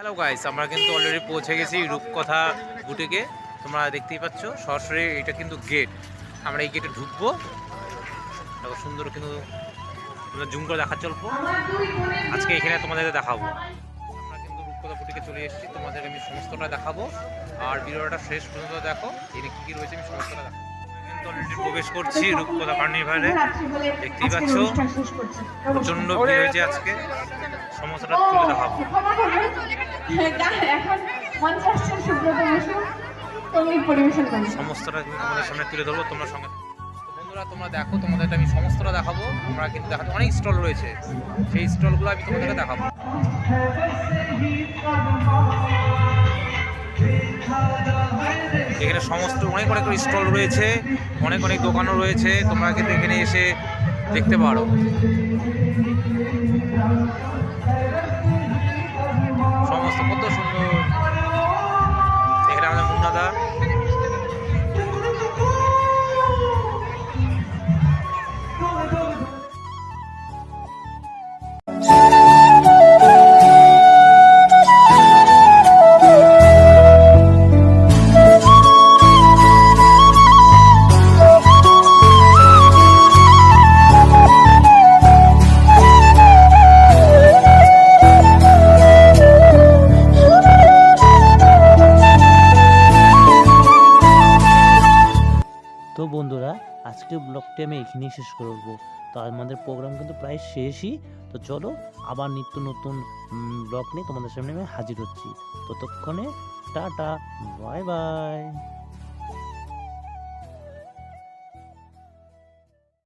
Hello guys আমরা কিন্তু already পৌঁছে গেছি রূপকথা বুটিকে। তোমরা দেখতেই পাচ্ছ, সরাসরি এটা কিন্তু গেট আমরা এই গেটে ঢুকবো। সুন্দর কিন্তু তোমরা জুম করে দেখা চলবো আজকে এখানে তোমাদেরকে দেখাবো। আমরা কিন্তু রূপকথা বুটিকে চলে এসেছি। তোমাদের আমি সমস্তটা দেখাবো। আর ভিডিওটা শেষ পর্যন্ত দেখো। এখানে কী কী রয়েছে আমি সমস্তটা দেখাবো। প্রবেশ করছি রূপকথা কার্নিভালে। দেখতেই পাচ্ছ, প্রচণ্ড ভিড় হয়েছে আজকে। সমস্তটা তুলে দেখাবো। সমস্তটা তোমাদের সামনে তুলে তোমরা দেখো, তোমাদেরকে আমি সমস্তটা দেখাবো। কিন্তু অনেক স্টল রয়েছে। সেই স্টলগুলো আমি তোমাদেরকে দেখাবো। এখানে সমস্ত অনেক অনেক স্টল রয়েছে। অনেক অনেক দোকানও রয়েছে। তোমরা কিন্তু এখানে এসে দেখতে পারো। তো বন্ধুরা, আজকে ব্লগটি আমি এখানেই শেষ করব। তো আমাদের প্রোগ্রাম কিন্তু প্রায় শেষই। তো চলো, আবার নিত্য নতুন ব্লগ নিয়ে তোমাদের সামনে আমি হাজির হচ্ছি। ততক্ষণে, টাটা বাই বাই